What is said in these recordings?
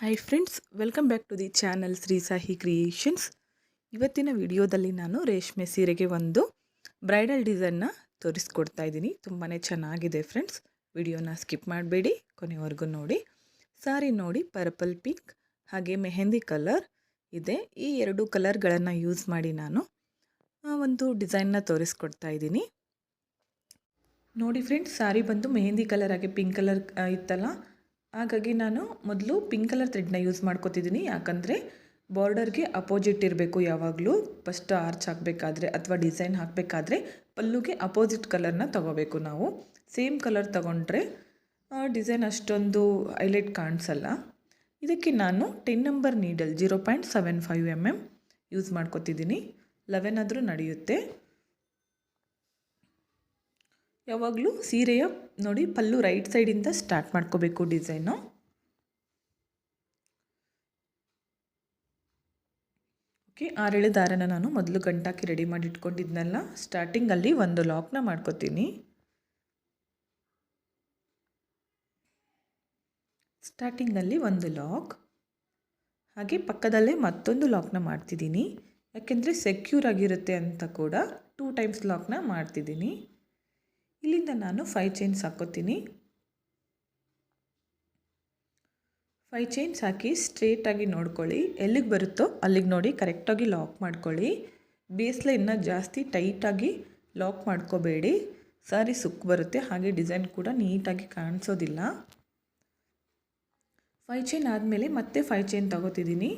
Hi friends welcome back to the channel Shri Sahi creations ಇವತ್ತಿನ ವಿಡಿಯೋದಲ್ಲಿ ನಾನು ರೇಷ್ಮೆ ಸೀರೆಗೆ ಒಂದು ಬ್ರೈಡಲ್ ಡಿಸೈನ್ನ ತೋರಿಸ್ಕೊಡ್ತಾ ಇದ್ದೀನಿ. ತುಂಬಾ ಚೆನ್ನಾಗಿದೆ ಫ್ರೆಂಡ್ಸ್ ವಿಡಿಯೋನ ಸ್ಕಿಪ್ ಮಾಡಬೇಡಿ, ಕೊನೆವರೆಗೂ ನೋಡಿ. ಸಾರಿ ನೋಡಿ ಪರ್ಪಲ್ ಪಿಂಕ್ ಹಾಗೆ ಮೆಹಂದಿ ಕಲರ್ ಇದೆ. ಈ ಎರಡು ಕಲರ್ಗಳನ್ನು ಯೂಸ್ ಮಾಡಿ ನಾನು ಒಂದು ಡಿಸೈನ್ನ ತೋರಿಸ್ಕೊಡ್ತಾ ಇದ್ದೀನಿ. ನೋಡಿ ಫ್ರೆಂಡ್ಸ್ ಸಾರಿ ಬಂದು ಮೆಹಂದಿ ಕಲರ್ ಹಾಗೆ ಪಿಂಕ್ ಕಲರ್ ಇತ್ತಲ್ಲ? ಹಾಗಾಗಿ ನಾನು ಮೊದಲು ಪಿಂಕ್ ಕಲರ್ ಥ್ರೆಡ್ನ ಯೂಸ್ ಮಾಡ್ಕೋತಿದ್ದೀನಿ ಯಾಕಂದರೆ ಬಾರ್ಡರ್ಗೆ ಅಪೋಸಿಟ್ ಇರಬೇಕು ಯಾವಾಗಲೂ. ಫಸ್ಟ್ ಆರ್ಚ್ ಹಾಕಬೇಕಾದ್ರೆ ಅಥವಾ ಡಿಸೈನ್ ಹಾಕಬೇಕಾದ್ರೆ ಪಲ್ಲುಗೆ ಅಪೋಸಿಟ್ ಕಲರ್ನ ತಗೋಬೇಕು ನಾವು. ಸೇಮ್ ಕಲರ್ ತಗೊಂಡ್ರೆ ಡಿಸೈನ್ ಅಷ್ಟೊಂದು ಹೈಲೈಟ್ ಕಾಣಿಸಲ್ಲ. ಇದಕ್ಕೆ ನಾನು ten number needle zero point seven five M M use ಮಾಡ್ಕೋತಿದ್ದೀನಿ eleven ಆದರೂ ನಡೆಯುತ್ತೆ. ಯಾವಾಗಲೂ ಸೀರೆಯ ನೋಡಿ, ಪಲ್ಲು ರೈಟ್ ಸೈಡಿಂದ ಸ್ಟಾರ್ಟ್ ಮಾಡ್ಕೋಬೇಕು ಡಿಸೈನು ಓಕೆ ಆರೇಳು ದಾರನ ನಾನು ಮೊದಲು ಗಂಟಾಕಿ ರೆಡಿ ಮಾಡಿ ಇಟ್ಕೊಂಡಿದ್ನಲ್ಲ ಸ್ಟಾರ್ಟಿಂಗಲ್ಲಿ ಒಂದು ಲಾಕ್ನ ಮಾಡ್ಕೋತೀನಿ. ಸ್ಟಾರ್ಟಿಂಗಲ್ಲಿ ಒಂದು ಲಾಕ್ ಹಾಗೆ ಪಕ್ಕದಲ್ಲೇ ಮತ್ತೊಂದು ಲಾಕ್ನ ಮಾಡ್ತಿದ್ದೀನಿ. ಯಾಕೆಂದರೆ ಸೆಕ್ಯೂರ್ ಆಗಿರುತ್ತೆ ಅಂತ ಕೂಡ ಟೂ ಟೈಮ್ಸ್ ಲಾಕ್ನ ಮಾಡ್ತಿದ್ದೀನಿ. ಇಲ್ಲಿಂದ ನಾನು ಫೈವ್ ಚೈನ್ಸ್ ಹಾಕೋತೀನಿ. ಫೈವ್ ಚೈನ್ಸ್ ಹಾಕಿ ಸ್ಟ್ರೇಟಾಗಿ ನೋಡ್ಕೊಳ್ಳಿ. ಎಲ್ಲಿಗೆ ಬರುತ್ತೋ ಅಲ್ಲಿಗೆ ನೋಡಿ ಕರೆಕ್ಟಾಗಿ ಲಾಕ್ ಮಾಡ್ಕೊಳ್ಳಿ. ಬೇಸ್ಲೈನ್ನ ಜಾಸ್ತಿ ಟೈಟಾಗಿ ಲಾಕ್ ಮಾಡ್ಕೋಬೇಡಿ. ಸಾರಿ ಸುಕ್ಕು ಬರುತ್ತೆ, ಹಾಗೆ ಡಿಸೈನ್ ಕೂಡ ನೀಟಾಗಿ ಕಾಣಿಸೋದಿಲ್ಲ. ಫೈ ಚೈನ್ ಆದಮೇಲೆ ಮತ್ತೆ ಫೈ ಚೈನ್ ತಗೋತಿದ್ದೀನಿ.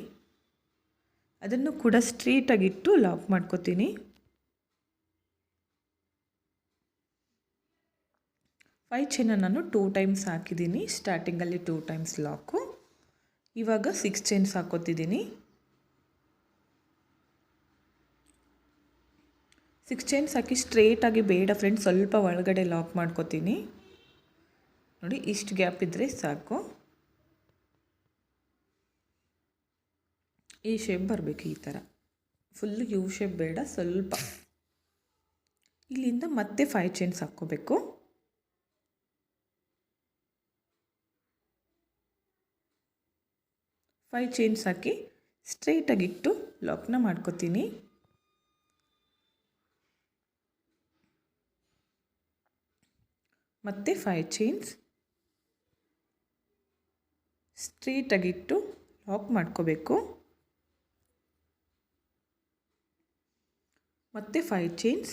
ಅದನ್ನು ಕೂಡ ಸ್ಟ್ರೇಟಾಗಿಟ್ಟು ಲಾಕ್ ಮಾಡ್ಕೋತೀನಿ. ಫೈವ್ ಚೈನ ನಾನು ಟೂ ಟೈಮ್ಸ್ ಹಾಕಿದ್ದೀನಿ. ಸ್ಟಾರ್ಟಿಂಗಲ್ಲಿ ಟೂ ಟೈಮ್ಸ್ ಲಾಕು ಇವಾಗ ಸಿಕ್ಸ್ ಚೈನ್ಸ್ ಹಾಕೋತಿದ್ದೀನಿ. ಸಿಕ್ಸ್ ಚೈನ್ಸ್ ಹಾಕಿ ಸ್ಟ್ರೇಟಾಗಿ ಬೇಡ ಫ್ರೆಂಡ್ಸ್ ಸ್ವಲ್ಪ ಒಳಗಡೆ ಲಾಕ್ ಮಾಡ್ಕೋತೀನಿ. ನೋಡಿ, ಇಷ್ಟು ಗ್ಯಾಪ್ ಇದ್ದರೆ ಸಾಕು. ಈ ಶೇಪ್ ಬರಬೇಕು ಈ ಥರ ಫುಲ್ ಯು ಶೇಪ್ ಬೇಡ, ಸ್ವಲ್ಪ. ಇಲ್ಲಿಂದ ಮತ್ತೆ ಫೈವ್ ಚೈನ್ಸ್ ಹಾಕ್ಕೋಬೇಕು. ಫೈವ್ ಚೈನ್ಸ್ ಹಾಕಿ ಸ್ಟ್ರೈಟಾಗಿಟ್ಟು ಲಾಕ್ನ ಮಾಡ್ಕೋತೀನಿ. ಮತ್ತು ಫೈವ್ ಚೈನ್ಸ್ ಸ್ಟ್ರೈಟಾಗಿಟ್ಟು ಲಾಕ್ ಮಾಡ್ಕೋಬೇಕು. ಮತ್ತು ಫೈವ್ ಚೈನ್ಸ್,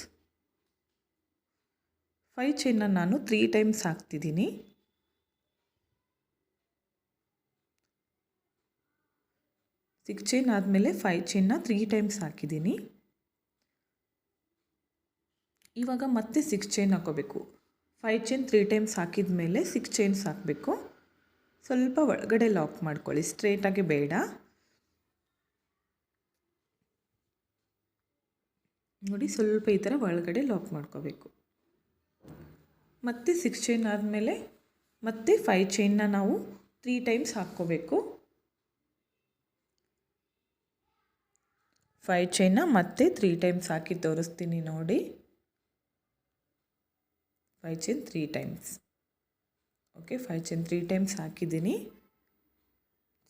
ಫೈವ್ ಚೈನ್ನ ನಾನು ತ್ರೀ ಟೈಮ್ಸ್ ಹಾಕ್ತಿದ್ದೀನಿ. ಸಿಕ್ಸ್ ಚೈನ್ ಆದಮೇಲೆ ಫೈವ್ ಚೈನ್ನ ತ್ರೀ ಟೈಮ್ಸ್ ಹಾಕಿದ್ದೀನಿ. ಇವಾಗ ಮತ್ತೆ ಸಿಕ್ಸ್ ಚೈನ್ ಹಾಕೋಬೇಕು. ಫೈವ್ ಚೈನ್ ತ್ರೀ ಟೈಮ್ಸ್ ಹಾಕಿದ ಮೇಲೆ ಸಿಕ್ಸ್ ಚೈನ್ಸ್ ಹಾಕಬೇಕು. ಸ್ವಲ್ಪ ಒಳಗಡೆ ಲಾಕ್ ಮಾಡ್ಕೊಳ್ಳಿ ಸ್ಟ್ರೇಟಾಗಿ ಬೇಡ. ನೋಡಿ ಸ್ವಲ್ಪ ಈ ಥರ ಒಳಗಡೆ ಲಾಕ್ ಮಾಡ್ಕೋಬೇಕು. ಮತ್ತೆ ಸಿಕ್ಸ್ ಚೈನ್ ಆದಮೇಲೆ ಮತ್ತೆ ಫೈವ್ ಚೈನ್ನ ನಾವು ತ್ರೀ ಟೈಮ್ಸ್ ಹಾಕ್ಕೋಬೇಕು. ಫೈವ್ ಚೈನ್ನ ಮತ್ತೆ ತ್ರೀ ಟೈಮ್ಸ್ ಹಾಕಿ ತೋರಿಸ್ತೀನಿ ನೋಡಿ. Five chain three times okay five chain three times ಹಾಕಿದ್ದೀನಿ.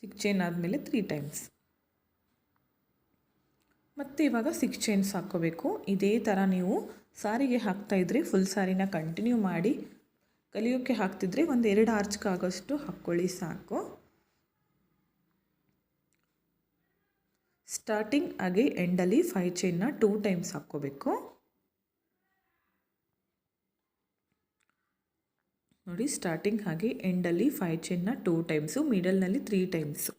ಸಿಕ್ಸ್ ಚೈನ್ ಆದಮೇಲೆ ತ್ರೀ ಟೈಮ್ಸ್ ಮತ್ತು ಇವಾಗ ಸಿಕ್ಸ್ ಚೈನ್ಸ್ ಹಾಕ್ಕೋಬೇಕು. ಇದೇ ಥರ ನೀವು ಸಾರಿಗೆ ಹಾಕ್ತಾಯಿದ್ರೆ ಫುಲ್ ಸಾರಿನ ಕಂಟಿನ್ಯೂ ಮಾಡಿ ಕಲಿಯೋಕ್ಕೆ ಹಾಕ್ತಿದ್ರೆ ಒಂದು ಎರಡು ಆರ್ಚ್ಗಾಗೋಷ್ಟು ಹಾಕ್ಕೊಳ್ಳಿ ಸಾಕು. ಸ್ಟಾರ್ಟಿಂಗ್ ಆಗಿ ಎಂಡಲ್ಲಿ ಫೈವ್ ಚೈನ್ನ ಟೂ ಟೈಮ್ಸ್ ಹಾಕ್ಕೋಬೇಕು. ನೋಡಿ ಸ್ಟಾರ್ಟಿಂಗ್ ಹಾಗೆ ಎಂಡಲ್ಲಿ ಫೈವ್ ಚೈನ್ನ ಟೂ ಟೈಮ್ಸು ಮಿಡಲ್ನಲ್ಲಿ ತ್ರೀ ಟೈಮ್ಸು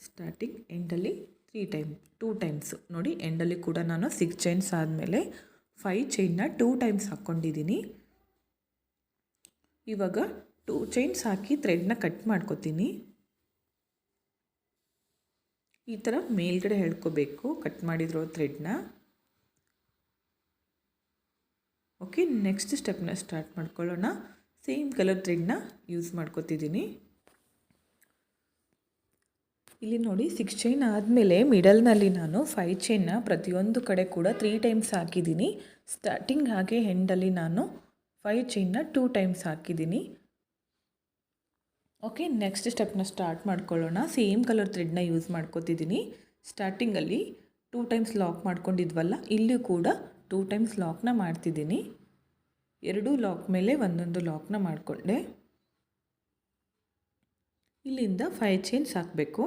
ಸ್ಟಾರ್ಟಿಂಗ್ ಎಂಡಲ್ಲಿ ತ್ರೀ ಟೈಮ್ ಟೂ ಟೈಮ್ಸು ನೋಡಿ ಎಂಡಲ್ಲಿ ಕೂಡ ನಾನು ಸಿಕ್ಸ್ ಚೈನ್ಸ್ ಆದಮೇಲೆ ಫೈವ್ ಚೈನ್ನ ಟೂ ಟೈಮ್ಸ್ ಹಾಕ್ಕೊಂಡಿದ್ದೀನಿ ಇವಾಗ ಟೂ ಚೈನ್ಸ್ ಹಾಕಿ ಥ್ರೆಡ್ನ ಕಟ್ ಮಾಡ್ಕೋತೀನಿ. ಈ ಥರ ಮೇಲ್ಗಡೆ ಹೇಳ್ಕೋಬೇಕು ಕಟ್ ಮಾಡಿರೋ ಥ್ರೆಡ್ನ ಓಕೆ ನೆಕ್ಸ್ಟ್ ಸ್ಟೆಪ್ನ ಸ್ಟಾರ್ಟ್ ಮಾಡ್ಕೊಳ್ಳೋಣ. ಸೇಮ್ ಕಲರ್ ಥ್ರೆಡ್ನ ಯೂಸ್ ಮಾಡ್ಕೋತಿದ್ದೀನಿ. ಇಲ್ಲಿ ನೋಡಿ ಸಿಕ್ಸ್ ಚೈನ್ ಆದಮೇಲೆ ಮಿಡಲ್ನಲ್ಲಿ ನಾನು ಫೈವ್ ಚೈನ್ನ ಪ್ರತಿಯೊಂದು ಕಡೆ ಕೂಡ ತ್ರೀ ಟೈಮ್ಸ್ ಹಾಕಿದ್ದೀನಿ. ಸ್ಟಾರ್ಟಿಂಗ್ ಹಾಗೆ ಹೆಂಡಲ್ಲಿ ನಾನು ಫೈವ್ ಚೈನ್ನ ಟೂ ಟೈಮ್ಸ್ ಹಾಕಿದ್ದೀನಿ. ಓಕೆ ನೆಕ್ಸ್ಟ್ ಸ್ಟೆಪ್ನ ಸ್ಟಾರ್ಟ್ ಮಾಡ್ಕೊಳ್ಳೋಣ. ಸೇಮ್ ಕಲರ್ ಥ್ರೆಡ್ನ ಯೂಸ್ ಮಾಡ್ಕೋತಿದ್ದೀನಿ ಸ್ಟಾರ್ಟಿಂಗಲ್ಲಿ ಟೂ ಟೈಮ್ಸ್ ಲಾಕ್ ಮಾಡ್ಕೊಂಡಿದ್ವಲ್ಲ ಇಲ್ಲೂ ಕೂಡ ಟೂ ಟೈಮ್ಸ್ ಲಾಕ್ನ ಮಾಡ್ತಿದ್ದೀನಿ ಎರಡೂ ಲಾಕ್ ಮೇಲೆ ಒಂದೊಂದು ಲಾಕ್ನ ಮಾಡಿಕೊಂಡೆ. ಇಲ್ಲಿಂದ ಫೈ ಚೈನ್ಸ್ ಹಾಕಬೇಕು.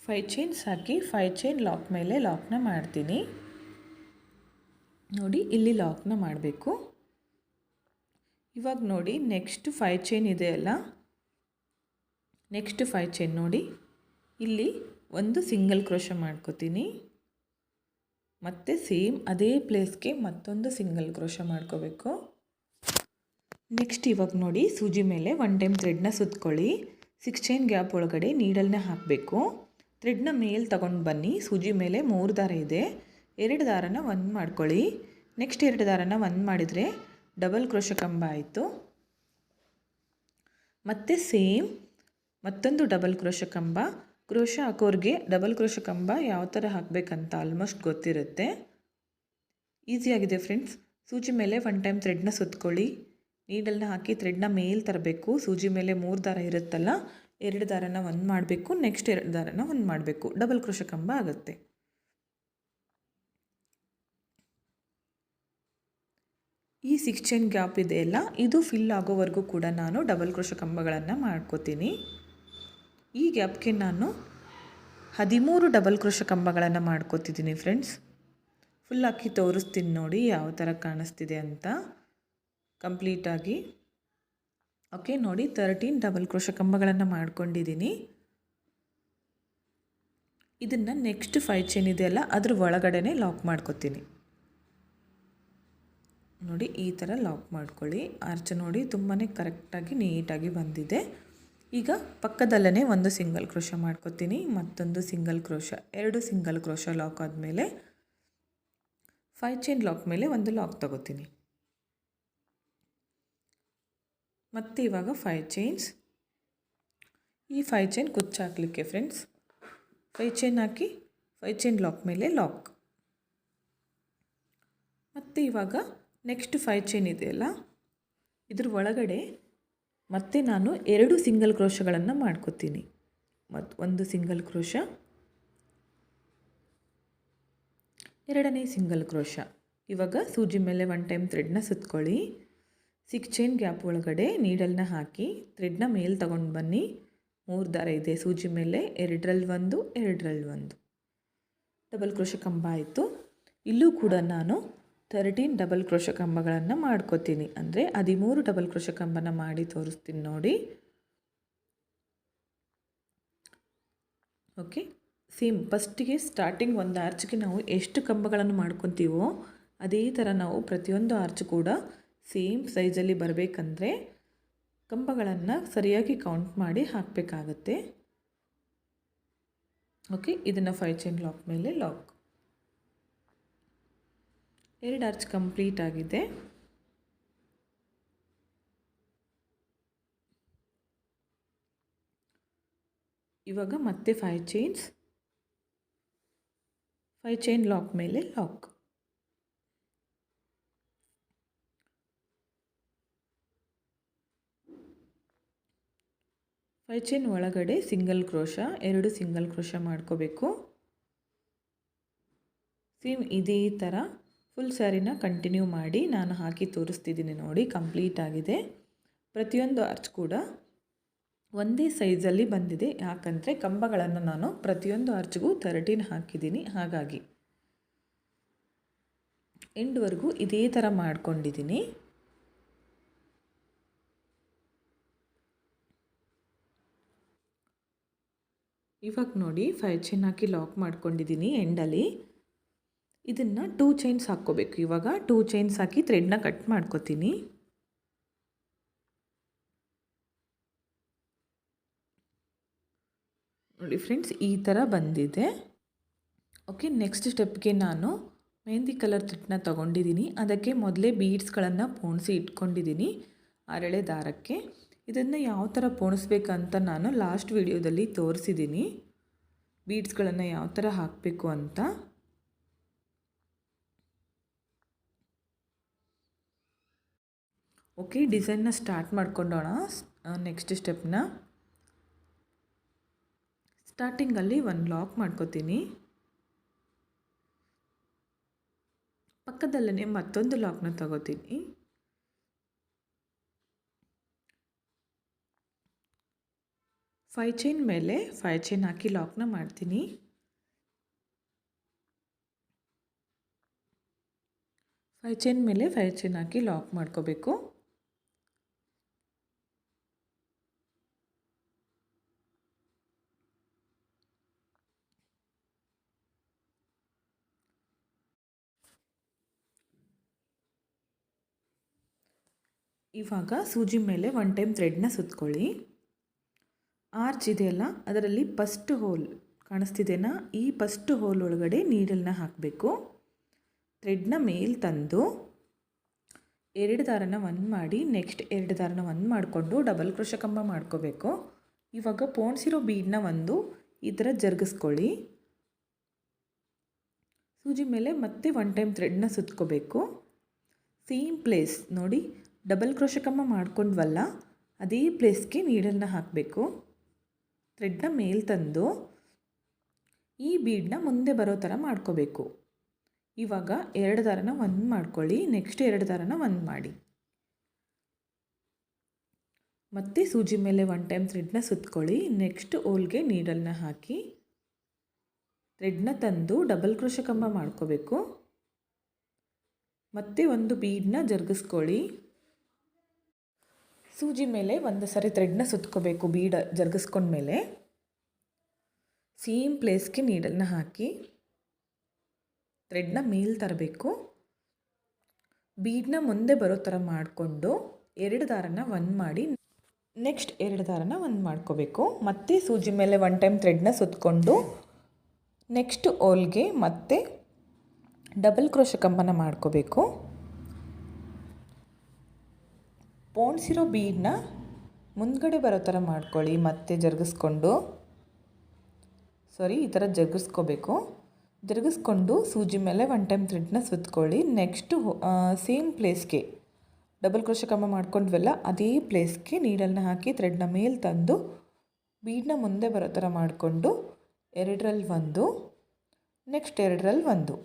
ಫೈ ಚೈನ್ಸ್ ಹಾಕಿ ಫೈ ಚೈನ್ ಲಾಕ್ ಮೇಲೆ ಲಾಕ್ನ ಮಾಡ್ತೀನಿ. ನೋಡಿ, ಇಲ್ಲಿ ಲಾಕ್ನ ಮಾಡಬೇಕು. ಇವಾಗ ನೋಡಿ ನೆಕ್ಸ್ಟ್ ಫೈ ಚೈನ್ ಇದೆ ಅಲ್ಲ? ನೆಕ್ಸ್ಟ್ ಫೈ ಚೈನ್ ನೋಡಿ. ಇಲ್ಲಿ ಒಂದು ಸಿಂಗಲ್ ಕ್ರೋಶ ಮಾಡ್ಕೋತೀನಿ. ಮತ್ತು ಸೇಮ್ ಅದೇ ಪ್ಲೇಸ್ಗೆ ಮತ್ತೊಂದು ಸಿಂಗಲ್ ಕ್ರೋಶ ಮಾಡ್ಕೋಬೇಕು. ನೆಕ್ಸ್ಟ್ ಇವಾಗ ನೋಡಿ, ಸೂಜಿ ಮೇಲೆ ಒನ್ ಟೈಮ್ ಥ್ರೆಡ್ನ ಸುತ್ಕೊಳ್ಳಿ. ಸಿಕ್ಸ್ ಚೈನ್ ಗ್ಯಾಪ್ ಒಳಗಡೆ ನೀಡಲ್ನ ಹಾಕಬೇಕು. ಥ್ರೆಡ್ನ ಮೇಲೆ ತಗೊಂಡು ಬನ್ನಿ. ಸೂಜಿ ಮೇಲೆ ಮೂರು ದಾರ ಇದೆ. ಎರಡು ದಾರನ ಒಂದು ಮಾಡ್ಕೊಳ್ಳಿ. ನೆಕ್ಸ್ಟ್ ಎರಡು ದಾರನ ಒಂದು ಮಾಡಿದರೆ ಡಬಲ್ ಕ್ರೋಶ ಕಂಬ ಆಯಿತು. ಮತ್ತು ಸೇಮ್ ಮತ್ತೊಂದು ಡಬಲ್ ಕ್ರೋಶ ಕಂಬ ಕ್ರೋಶ ಹಾಕೋರಿಗೆ ಡಬಲ್ ಕ್ರೋಶ ಕಂಬ ಯಾವ ಥರ ಹಾಕಬೇಕಂತ ಆಲ್ಮೋಸ್ಟ್ ಗೊತ್ತಿರುತ್ತೆ. ಈಸಿಯಾಗಿದೆ ಫ್ರೆಂಡ್ಸ್ ಸೂಜಿ ಮೇಲೆ ಒನ್ ಟೈಮ್ ಥ್ರೆಡ್ನ ಸುತ್ಕೊಳ್ಳಿ. ನೀಡಲ್ನ ಹಾಕಿ ಥ್ರೆಡ್ನ ಮೇಲೆ ತರಬೇಕು. ಸೂಜಿ ಮೇಲೆ ಮೂರು ದಾರ ಇರುತ್ತಲ್ಲ, ಎರಡು ದಾರನ ಒಂದು ಮಾಡಬೇಕು ನೆಕ್ಸ್ಟ್ ಎರಡು ದಾರನ ಒಂದು ಮಾಡಬೇಕು. ಡಬಲ್ ಕ್ರೋಶ ಕಂಬ ಆಗುತ್ತೆ. ಈ ಸಿಕ್ಸ್ ಚೈನ್ ಗ್ಯಾಪ್ ಇದೆಯಲ್ಲ ಇದು ಫಿಲ್ ಆಗೋವರೆಗೂ ಕೂಡ ನಾನು ಡಬಲ್ ಕ್ರೋಶ ಕಂಬಗಳನ್ನು ಮಾಡ್ಕೋತೀನಿ. ಈ ಗ್ಯಾಪ್ಗೆ ನಾನು ಹದಿಮೂರು ಡಬಲ್ ಕ್ರೋಶ ಕಂಬಗಳನ್ನು ಮಾಡ್ಕೋತಿದ್ದೀನಿ ಫ್ರೆಂಡ್ಸ್ ಫುಲ್ ಹಾಕಿ ತೋರಿಸ್ತೀನಿ ನೋಡಿ ಯಾವ ಥರ ಕಾಣಿಸ್ತಿದೆ ಅಂತ. ಕಂಪ್ಲೀಟಾಗಿ ಓಕೆ ನೋಡಿ ತರ್ಟೀನ್ ಡಬಲ್ ಕ್ರೋಶ ಕಂಬಗಳನ್ನು ಮಾಡ್ಕೊಂಡಿದ್ದೀನಿ. ಇದನ್ನು ನೆಕ್ಸ್ಟ್ ಫೈ ಚೈನ್ ಇದೆಯಲ್ಲ ಅದ್ರ ಒಳಗಡೆನೆ ಲಾಕ್ ಮಾಡ್ಕೊತೀನಿ. ನೋಡಿ, ಈ ಥರ ಲಾಕ್ ಮಾಡ್ಕೊಳ್ಳಿ. ಆರ್ಚ್ ನೋಡಿ ತುಂಬಾ ಕರೆಕ್ಟಾಗಿ ನೀಟಾಗಿ ಬಂದಿದೆ. ಈಗ ಪಕ್ಕದಲ್ಲೇ ಒಂದು ಸಿಂಗಲ್ ಕ್ರೋಶ ಮಾಡ್ಕೊತೀನಿ. ಮತ್ತೊಂದು ಸಿಂಗಲ್ ಕ್ರೋಶ ಎರಡು ಸಿಂಗಲ್ ಕ್ರೋಶ ಲಾಕ್ ಆದಮೇಲೆ ಫೈ ಚೈನ್ ಲಾಕ್ ಮೇಲೆ ಒಂದು ಲಾಕ್ ತಗೋತೀನಿ. ಮತ್ತು ಇವಾಗ ಫೈವ್ ಚೈನ್ಸ್ ಈ ಫೈವ್ ಚೈನ್ ಕುಚ್ಚಾಕಲಿಕ್ಕೆ ಫ್ರೆಂಡ್ಸ್ ಫೈ ಚೈನ್ ಹಾಕಿ ಫೈವ್ ಚೈನ್ ಲಾಕ್ ಮೇಲೆ ಲಾಕ್ ಮತ್ತು ಇವಾಗ ನೆಕ್ಸ್ಟ್ ಫೈವ್ ಚೈನ್ ಇದೆಯಲ್ಲ ಇದ್ರ ಒಳಗಡೆ ಮತ್ತೆ ನಾನು ಎರಡು ಸಿಂಗಲ್ ಕ್ರೋಶಗಳನ್ನು ಮಾಡ್ಕೋತೀನಿ. ಮತ್ತು ಒಂದು ಸಿಂಗಲ್ ಕ್ರೋಶ, ಎರಡನೇ ಸಿಂಗಲ್ ಕ್ರೋಶ. ಇವಾಗ ಸೂಜಿ ಮೇಲೆ ಒನ್ ಟೈಮ್ ಥ್ರೆಡ್ನ ಸುತ್ಕೊಳ್ಳಿ. ಸಿಕ್ಸ್ ಚೈನ್ ಗ್ಯಾಪ್ ಒಳಗಡೆ ನೀಡಲ್ನ ಹಾಕಿ ಥ್ರೆಡ್ನ ಮೇಲೆ ತಗೊಂಡು ಬನ್ನಿ. ಮೂರು ದಾರ ಇದೆ ಸೂಜಿ ಮೇಲೆ ಎರಡರಲ್ಲಿ ಒಂದು ಎರಡರಲ್ಲಿ ಒಂದು. ಡಬಲ್ ಕ್ರೋಶ ಕಂಬ ಆಯಿತು. ಇಲ್ಲೂ ಕೂಡ ನಾನು ತರ್ಟೀನ್ ಡಬಲ್ ಕ್ರೋಶ ಕಂಬಗಳನ್ನು ಮಾಡ್ಕೋತೀನಿ. ಅಂದರೆ ಹದಿಮೂರು ಡಬಲ್ ಕ್ರೋಶ ಕಂಬನ ಮಾಡಿ ತೋರಿಸ್ತೀನಿ ನೋಡಿ. ಓಕೆ, ಸೇಮ್ ಫಸ್ಟಿಗೆ ಸ್ಟಾರ್ಟಿಂಗ್ ಒಂದು ಆರ್ಚ್ಗೆ ನಾವು ಎಷ್ಟು ಕಂಬಗಳನ್ನು ಮಾಡ್ಕೊತೀವೋ ಅದೇ ಥರ ನಾವು ಪ್ರತಿಯೊಂದು ಆರ್ಚ್ ಕೂಡ ಸೇಮ್ ಸೈಜಲ್ಲಿ ಬರಬೇಕಂದ್ರೆ ಕಂಬಗಳನ್ನು ಸರಿಯಾಗಿ ಕೌಂಟ್ ಮಾಡಿ ಹಾಕಬೇಕಾಗತ್ತೆ. ಓಕೆ, ಇದನ್ನು ಫೈ ಚೈನ್ ಲಾಕ್ ಮೇಲೆ ಲಾಕ್ ಎರಡು ಅರ್ಚ್ ಕಂಪ್ಲೀಟ್ ಆಗಿದೆ. ಇವಾಗ ಮತ್ತೆ five chains five chain lock ಮೇಲೆ ಲಾಕ್ ಫೈ ಚೈನ್ ಒಳಗಡೆ ಸಿಂಗಲ್ ಕ್ರೋಶ ಎರಡು ಸಿಂಗಲ್ ಕ್ರೋಶ ಮಾಡ್ಕೋಬೇಕು. ಸೇಮ್ ಇದೇ ಥರ ಫುಲ್ ಸ್ಯಾರಿನ ಕಂಟಿನ್ಯೂ ಮಾಡಿ ನಾನು ಹಾಕಿ ತೋರಿಸ್ತಿದ್ದೀನಿ ನೋಡಿ, ಕಂಪ್ಲೀಟ್ ಆಗಿದೆ. ಪ್ರತಿಯೊಂದು ಅರ್ಚ್ ಕೂಡ ಒಂದೇ ಸೈಜಲ್ಲಿ ಬಂದಿದೆ. ಯಾಕಂದರೆ ಕಂಬಗಳನ್ನು ನಾನು ಪ್ರತಿಯೊಂದು ಅರ್ಚ್ಗೂ ತರ್ಟೀನ್ ಹಾಕಿದ್ದೀನಿ. ಹಾಗಾಗಿ ಎಂಡ್ವರೆಗೂ ಇದೇ ಥರ ಮಾಡ್ಕೊಂಡಿದ್ದೀನಿ. ಇವಾಗ ನೋಡಿ ಫೈವ್ ಚೆನ್ನಾಗಿ ಹಾಕಿ ಲಾಕ್ ಮಾಡ್ಕೊಂಡಿದ್ದೀನಿ ಎಂಡಲ್ಲಿ ಇದನ್ನು ಟೂ ಚೈನ್ಸ್ ಹಾಕ್ಕೋಬೇಕು. ಇವಾಗ ಟೂ ಚೈನ್ಸ್ ಹಾಕಿ ಥ್ರೆಡ್ನ ಕಟ್ ಮಾಡ್ಕೋತೀನಿ. ನೋಡಿ ಫ್ರೆಂಡ್ಸ್ ಈ ಥರ ಬಂದಿದೆ. ಓಕೆ ನೆಕ್ಸ್ಟ್ ಸ್ಟೆಪ್ಗೆ ನಾನು ಮೆಹಂದಿ ಕಲರ್ ಥ್ರೆಡ್ನ ತೊಗೊಂಡಿದ್ದೀನಿ ಅದಕ್ಕೆ ಮೊದಲೇ ಬೀಡ್ಸ್ಗಳನ್ನು ಪೋಣಿಸಿ ಇಟ್ಕೊಂಡಿದ್ದೀನಿ ಅರಳೆ ದಾರಕ್ಕೆ. ಇದನ್ನು ಯಾವ ಥರ ಪೋಣಿಸ್ಬೇಕಂತ ನಾನು ಲಾಸ್ಟ್ ವಿಡಿಯೋದಲ್ಲಿ ತೋರಿಸಿದ್ದೀನಿ ಬೀಡ್ಸ್ಗಳನ್ನು ಯಾವ ಥರ ಹಾಕಬೇಕು ಅಂತ. ಓಕೆ ಡಿಸೈನ್ನ ಸ್ಟಾರ್ಟ್ ಮಾಡ್ಕೊಂಡೋಣ. ನೆಕ್ಸ್ಟ್ ಸ್ಟೆಪ್ನ ಸ್ಟಾರ್ಟಿಂಗಲ್ಲಿ ಒಂದು ಲಾಕ್ ಮಾಡ್ಕೋತೀನಿ. ಪಕ್ಕದಲ್ಲೇ ಮತ್ತೊಂದು ಲಾಕ್ನ ತಗೋತೀನಿ. ಫೈ ಚೈನ್ ಮೇಲೆ ಫೈ ಚೈನ್ ಹಾಕಿ ಲಾಕ್ನ ಮಾಡ್ತೀನಿ. ಫೈ ಚೈನ್ ಮೇಲೆ ಫೈ ಚೈನ್ ಹಾಕಿ ಲಾಕ್ ಮಾಡ್ಕೋಬೇಕು. ಇವಾಗ ಸೂಜಿ ಮೇಲೆ ಒನ್ ಟೈಮ್ ಥ್ರೆಡ್ನ ಸುತ್ಕೊಳ್ಳಿ. ಆರ್ಚ್ ಇದೆಯಲ್ಲ ಅದರಲ್ಲಿ ಫಸ್ಟ್ ಹೋಲ್ ಕಾಣಿಸ್ತಿದೆನಾ? ಈ ಫಸ್ಟ್ ಹೋಲ್ ಒಳಗಡೆ ನೀಡಲ್ನ ಹಾಕಬೇಕು. ಥ್ರೆಡ್ನ ಮೇಲ್ ತಂದು ಎರಡು ದಾರನ ಒನ್ ಮಾಡಿ ನೆಕ್ಸ್ಟ್ ಎರಡು ದಾರನ ಒನ್ ಮಾಡಿಕೊಂಡು ಡಬಲ್ ಕೃಷಿ ಕಂಬ ಮಾಡ್ಕೋಬೇಕು. ಇವಾಗ ಪೋಣಿಸಿರೋ ಬೀಡನ್ನ ಒಂದು ಈ ಥರ ಜರುಗಿಸ್ಕೊಳ್ಳಿ. ಸೂಜಿ ಮೇಲೆ ಮತ್ತೆ ಒನ್ ಟೈಮ್ ಥ್ರೆಡ್ನ ಸುತ್ಕೋಬೇಕು. ಸೇಮ್ ಪ್ಲೇಸ್ ನೋಡಿ ಡಬಲ್ ಕ್ರೋಶಕಮ್ಮ ಮಾಡ್ಕೊಂಡ್ವಲ್ಲ, ಅದೇ ಪ್ಲೇಸ್ಗೆ ನೀಡನ್ನು ಹಾಕಬೇಕು. ಥ್ರೆಡ್ನ ಮೇಲೆ ತಂದು ಈ ಬೀಡನ್ನ ಮುಂದೆ ಬರೋ ಥರ ಮಾಡ್ಕೋಬೇಕು. ಇವಾಗ ಎರಡು ದಾರನ ಒಂದು ಮಾಡ್ಕೊಳ್ಳಿ, ನೆಕ್ಸ್ಟ್ ಎರಡು ದಾರನ ಒಂದು ಮಾಡಿ. ಮತ್ತೆ ಸೂಜಿ ಮೇಲೆ ಒನ್ ಟೈಮ್ ಥ್ರೆಡ್ನ ಸುತ್ಕೊಳ್ಳಿ, ನೆಕ್ಸ್ಟ್ ಓಲ್ಗೆ ನೀಡಲ್ನ ಹಾಕಿ. ಥ್ರೆಡ್ನ ತಂದು ಡಬಲ್ ಕ್ರೋಶಕಂಬ ಮಾಡ್ಕೋಬೇಕು. ಮತ್ತೆ ಒಂದು ಬೀಡನ್ನ ಜರುಗಿಸ್ಕೊಳ್ಳಿ. ಸೂಜಿ ಮೇಲೆ ಒಂದು ಸರಿ ಥ್ರೆಡ್ನ ಸುತ್ಕೋಬೇಕು, ಬೀಡ ಜರುಗಿಸ್ಕೊಂಡ್ಮೇಲೆ ಸೇಮ್ ಪ್ಲೇಸ್ಗೆ ನೀಡಲ್ನ ಹಾಕಿ ಥ್ರೆಡ್ನ ಮೇಲ್ ತರಬೇಕು. ಬೀಡನ್ನ ಮುಂದೆ ಬರೋ ಥರ ಮಾಡಿಕೊಂಡು ಎರಡು ದಾರನ ಒಂದು ಮಾಡಿ ನೆಕ್ಸ್ಟ್ ಎರಡು ದಾರನ ಒಂದು ಮಾಡ್ಕೋಬೇಕು. ಮತ್ತೆ ಸೂಜಿ ಮೇಲೆ ಒನ್ ಟೈಮ್ ಥ್ರೆಡ್ನ ಸುತ್ತಕೊಂಡು ನೆಕ್ಸ್ಟ್ ಓಲ್ಗೆ ಮತ್ತೆ ಡಬಲ್ ಕ್ರೋಶ ಕಂಬನ ಮಾಡ್ಕೋಬೇಕು. ಪೋಣಿಸಿರೋ ಬೀಡನ್ನ ಮುಂದ್ಗಡೆ ಬರೋ ಥರ ಮಾಡ್ಕೊಳ್ಳಿ, ಮತ್ತೆ ಜರುಗಿಸ್ಕೊಂಡು. ಸಾರಿ, ಈ ಥರ ಜರುಗಿಸ್ಕೋಬೇಕು. ಜರುಗಿಸ್ಕೊಂಡು ಸೂಜಿ ಮೇಲೆ ಒನ್ ಟೈಮ್ ಥ್ರೆಡ್ನ ಸುತ್ಕೊಳ್ಳಿ. ನೆಕ್ಸ್ಟು ಸೇಮ್ ಪ್ಲೇಸ್ಗೆ ಡಬಲ್ ಕ್ರೋಶ ಕಂಬ ಮಾಡ್ಕೊಂಡ್ವಲ್ಲ, ಅದೇ ಪ್ಲೇಸ್ಗೆ ನೀಡಲ್ನ ಹಾಕಿ ಥ್ರೆಡ್ನ ಮೇಲೆ ತಂದು ಬೀಡನ್ನ ಮುಂದೆ ಬರೋ ಥರ ಮಾಡಿಕೊಂಡು, ಎರಡರಲ್ಲಿ ಒಂದು ನೆಕ್ಸ್ಟ್ ಎರಡರಲ್ಲಿ ಒಂದು.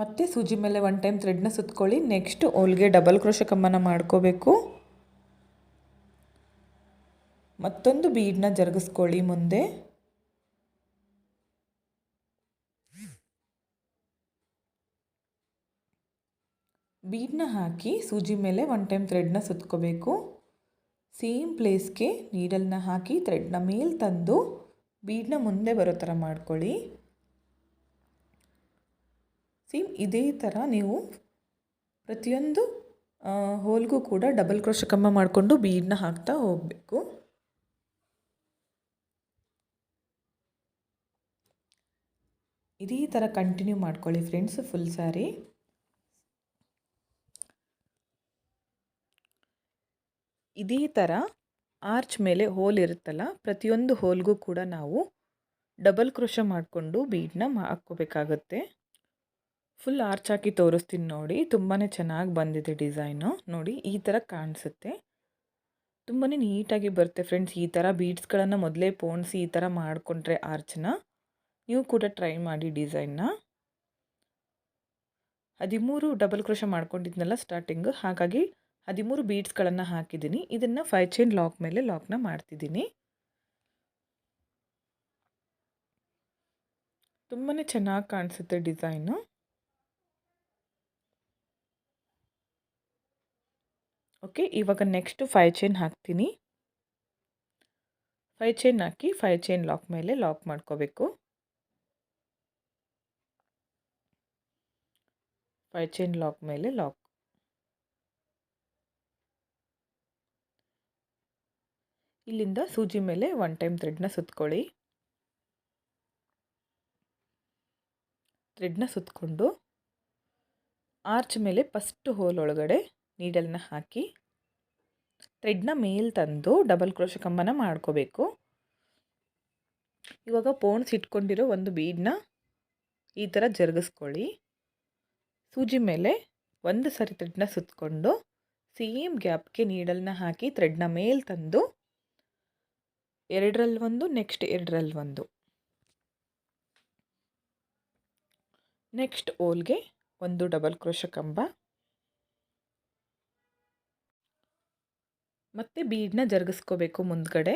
ಮತ್ತು ಸೂಜಿ ಮೇಲೆ ಒನ್ ಟೈಮ್ ಥ್ರೆಡ್ನ ಸುತ್ಕೊಳ್ಳಿ. ನೆಕ್ಸ್ಟ್ ಓಲ್ಗೆ ಡಬಲ್ ಕ್ರೋಶ ಕಂಬನ ಮಾಡ್ಕೋಬೇಕು. ಮತ್ತೊಂದು ಬೀಡನ್ನ ಜರುಗಿಸ್ಕೊಳ್ಳಿ ಮುಂದೆ. ಬೀಡನ್ನ ಹಾಕಿ ಸೂಜಿ ಮೇಲೆ ಒನ್ ಟೈಮ್ ಥ್ರೆಡ್ನ ಸುತ್ಕೋಬೇಕು. ಸೇಮ್ ಪ್ಲೇಸ್ಗೆ ನೀಡಲ್ನ ಹಾಕಿ ಥ್ರೆಡ್ನ ಮೇಲೆ ತಂದು ಬೀಡನ್ನ ಮುಂದೆ ಬರೋ ಥರ ಮಾಡ್ಕೊಳ್ಳಿ. ಸೇಮ್ ಇದೇ ಥರ ನೀವು ಪ್ರತಿಯೊಂದು ಹೋಲ್ಗೂ ಕೂಡ ಡಬಲ್ ಕ್ರೋಶ ಕಮ್ಮ ಮಾಡಿಕೊಂಡು ಬೀಡನ್ನ ಹಾಕ್ತಾ ಹೋಗಬೇಕು. ಇದೇ ಥರ ಕಂಟಿನ್ಯೂ ಮಾಡ್ಕೊಳ್ಳಿ ಫ್ರೆಂಡ್ಸ್ ಫುಲ್ ಸ್ಯಾರಿ ಇದೇ ಥರ ಆರ್ಚ್ ಮೇಲೆ ಹೋಲ್ ಇರುತ್ತಲ್ಲ, ಪ್ರತಿಯೊಂದು ಹೋಲ್ಗೂ ಕೂಡ ನಾವು ಡಬಲ್ ಕ್ರೋಶ ಮಾಡಿಕೊಂಡು ಬೀಡನ್ನ ಹಾಕ್ಕೋಬೇಕಾಗತ್ತೆ. ಫುಲ್ ಆರ್ಚ್ ಹಾಕಿ ತೋರಿಸ್ತೀನಿ ನೋಡಿ. ತುಂಬಾ ಚೆನ್ನಾಗಿ ಬಂದಿದೆ ಡಿಸೈನು. ನೋಡಿ, ಈ ಥರ ಕಾಣಿಸುತ್ತೆ. ತುಂಬಾ ನೀಟಾಗಿ ಬರುತ್ತೆ ಫ್ರೆಂಡ್ಸ್. ಈ ಥರ ಬೀಡ್ಸ್ಗಳನ್ನು ಮೊದಲೇ ಪೋಣಿಸಿ ಈ ಥರ ಮಾಡಿಕೊಂಡ್ರೆ ಆರ್ಚನ್ನ ನೀವು ಕೂಡ ಟ್ರೈ ಮಾಡಿ ಡಿಸೈನ್ನ ಹದಿಮೂರು ಡಬಲ್ ಕ್ರೋಶ ಮಾಡ್ಕೊಂಡಿದ್ನಲ್ಲ ಸ್ಟಾರ್ಟಿಂಗು ಹಾಗಾಗಿ ಹದಿಮೂರು ಬೀಡ್ಸ್ಗಳನ್ನು ಹಾಕಿದ್ದೀನಿ. ಇದನ್ನು ಫೈವ್ ಚೈನ್ ಲಾಕ್ ಮೇಲೆ ಲಾಕ್ನ ಮಾಡ್ತಿದ್ದೀನಿ. ತುಂಬಾ ಚೆನ್ನಾಗಿ ಕಾಣಿಸುತ್ತೆ ಡಿಸೈನು. ಓಕೆ ಇವಾಗ ನೆಕ್ಸ್ಟು ಫೈ ಚೈನ್ ಹಾಕ್ತೀನಿ. ಫೈ ಚೈನ್ ಹಾಕಿ ಫೈ ಚೈನ್ ಲಾಕ್ ಮೇಲೆ ಲಾಕ್ ಮಾಡ್ಕೋಬೇಕು. ಫೈ ಚೈನ್ ಲಾಕ್ ಮೇಲೆ ಲಾಕ್ ಇಲ್ಲಿಂದ ಸೂಜಿ ಮೇಲೆ ಒನ್ ಟೈಮ್ ಥ್ರೆಡ್ನ ಸುತ್ಕೊಳ್ಳಿ. ಥ್ರೆಡ್ನ ಸುತ್ತಕೊಂಡು ಆರ್ಚ್ ಮೇಲೆ ಫಸ್ಟ್ ಹೋಲ್ ಒಳಗಡೆ ನೀಡಲ್ನ ಹಾಕಿ ಥ್ರೆಡ್ನ ಮೇಲ್ ತಂದು ಡಬಲ್ ಕ್ರೋಶ ಕಂಬನ ಮಾಡ್ಕೋಬೇಕು. ಇವಾಗ ಪೋಣ್ಸ್ ಇಟ್ಕೊಂಡಿರೋ ಒಂದು ಬೀಡನ್ನ ಈ ಥರ ಜರುಗಿಸ್ಕೊಳ್ಳಿ. ಸೂಜಿ ಮೇಲೆ ಒಂದು ಸರಿ ಥ್ರೆಡ್ನ ಸುತ್ತಕೊಂಡು ಸೇಮ್ ಗ್ಯಾಪ್ಗೆ ನೀಡಲ್ನ ಹಾಕಿ ಥ್ರೆಡ್ನ ಮೇಲೆ ತಂದು ಎರಡರಲ್ಲಿ ಒಂದು, ನೆಕ್ಸ್ಟ್ ಎರಡರಲ್ಲಿ ಒಂದು. ನೆಕ್ಸ್ಟ್ ಓಲ್ಗೆ ಒಂದು ಡಬಲ್ ಕ್ರೋಶ ಕಂಬ ಮತ್ತು ಬೀಡನ್ನ ಜರುಗಿಸ್ಕೋಬೇಕು ಮುಂದ್ಗಡೆ.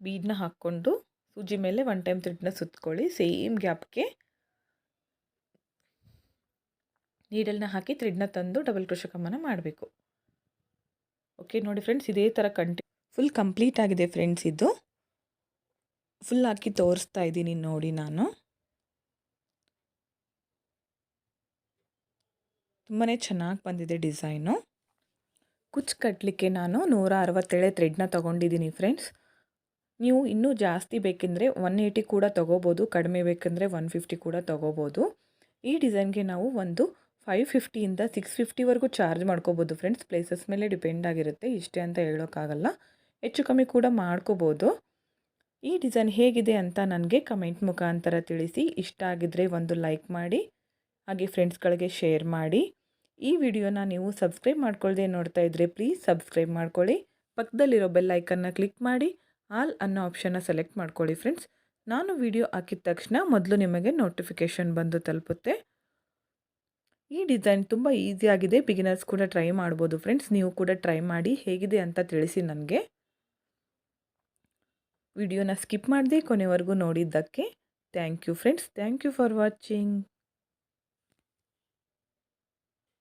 ಬೀಡನ್ನ ಹಾಕ್ಕೊಂಡು ಸೂಜಿ ಮೇಲೆ ಒನ್ ಟೈಮ್ ಥ್ರೆಡ್ನ ಸುತ್ಕೊಳ್ಳಿ ಸೇಮ್ ಗ್ಯಾಪ್ಗೆ ನೀಡಲ್ನ ಹಾಕಿ ಥ್ರೆಡ್ನ ತಂದು ಡಬಲ್ ಕ್ರೋಶ ಕಂಬನ ಮಾಡಬೇಕು. ಓಕೆ ನೋಡಿ ಫ್ರೆಂಡ್ಸ್ ಇದೇ ಥರ ಕಂಟಿ ಫುಲ್ ಕಂಪ್ಲೀಟ್ ಆಗಿದೆ ಫ್ರೆಂಡ್ಸ್ ಇದು. ಫುಲ್ ಹಾಕಿ ತೋರಿಸ್ತಾ ಇದ್ದೀನಿ ನೋಡಿ ನಾನು. ತುಂಬಾ ಚೆನ್ನಾಗಿ ಬಂದಿದೆ ಡಿಸೈನು. ಕುಚ್ ಕಟ್ಟಲಿಕ್ಕೆ ನಾನು ನೂರ ಅರವತ್ತೇಳೆ ಥ್ರೆಡ್ನ ತೊಗೊಂಡಿದ್ದೀನಿ ಫ್ರೆಂಡ್ಸ್. ನೀವು ಇನ್ನೂ ಜಾಸ್ತಿ ಬೇಕೆಂದರೆ ಒನ್ ಏಯ್ಟಿ ಕೂಡ ತೊಗೋಬೋದು, ಕಡಿಮೆ ಬೇಕೆಂದರೆ ಒನ್ ಫಿಫ್ಟಿ ಕೂಡ ತೊಗೋಬೋದು. ಈ ಡಿಸೈನ್ಗೆ ನಾವು ಒಂದು ಫೈವ್ ಫಿಫ್ಟಿಯಿಂದ ಸಿಕ್ಸ್ ಫಿಫ್ಟಿವರೆಗೂ ಚಾರ್ಜ್ ಮಾಡ್ಕೋಬೋದು ಫ್ರೆಂಡ್ಸ್. ಪ್ಲೇಸಸ್ ಮೇಲೆ ಡಿಪೆಂಡ್ ಆಗಿರುತ್ತೆ, ಇಷ್ಟೇ ಅಂತ ಹೇಳೋಕ್ಕಾಗಲ್ಲ. ಹೆಚ್ಚು ಕಮ್ಮಿ ಕೂಡ ಮಾಡ್ಕೋಬೋದು. ಈ ಡಿಸೈನ್ ಹೇಗಿದೆ ಅಂತ ನನಗೆ ಕಮೆಂಟ್ ಮುಖಾಂತರ ತಿಳಿಸಿ. ಇಷ್ಟ ಆಗಿದ್ದರೆ ಒಂದು ಲೈಕ್ ಮಾಡಿ. ಹಾಗೆ ಫ್ರೆಂಡ್ಸ್ಗಳಿಗೆ ಶೇರ್ ಮಾಡಿ. ಈ ವಿಡಿಯೋನ ನೀವು ಸಬ್ಸ್ಕ್ರೈಬ್ ಮಾಡ್ಕೊಳ್ಳದೆ ನೋಡ್ತಾ ಇದ್ದರೆ ಪ್ಲೀಸ್ ಸಬ್ಸ್ಕ್ರೈಬ್ ಮಾಡ್ಕೊಳ್ಳಿ. ಪಕ್ಕದಲ್ಲಿರೋ ಬೆಲ್ ಐಕನ್ನ ಕ್ಲಿಕ್ ಮಾಡಿ. ಆಲ್ ಅನ್ನೋ ಆಪ್ಷನ್ನ ಸೆಲೆಕ್ಟ್ ಮಾಡ್ಕೊಳ್ಳಿ ಫ್ರೆಂಡ್ಸ್. ನಾನು ವಿಡಿಯೋ ಹಾಕಿದ ತಕ್ಷಣ ಮೊದಲು ನಿಮಗೆ ನೋಟಿಫಿಕೇಷನ್ ಬಂದು ತಲುಪುತ್ತೆ. ಈ ಡಿಸೈನ್ ತುಂಬ ಈಸಿಯಾಗಿದೆ ಬಿಗಿನರ್ಸ್ ಕೂಡ ಟ್ರೈ ಮಾಡ್ಬೋದು ಫ್ರೆಂಡ್ಸ್. ನೀವು ಕೂಡ ಟ್ರೈ ಮಾಡಿ. ಹೇಗಿದೆ ಅಂತ ತಿಳಿಸಿ ನನಗೆ. ವಿಡಿಯೋನ ಸ್ಕಿಪ್ ಮಾಡದೆ ಕೊನೆವರೆಗೂ ನೋಡಿದ್ದಕ್ಕೆ thank you friends. Thank you for watching.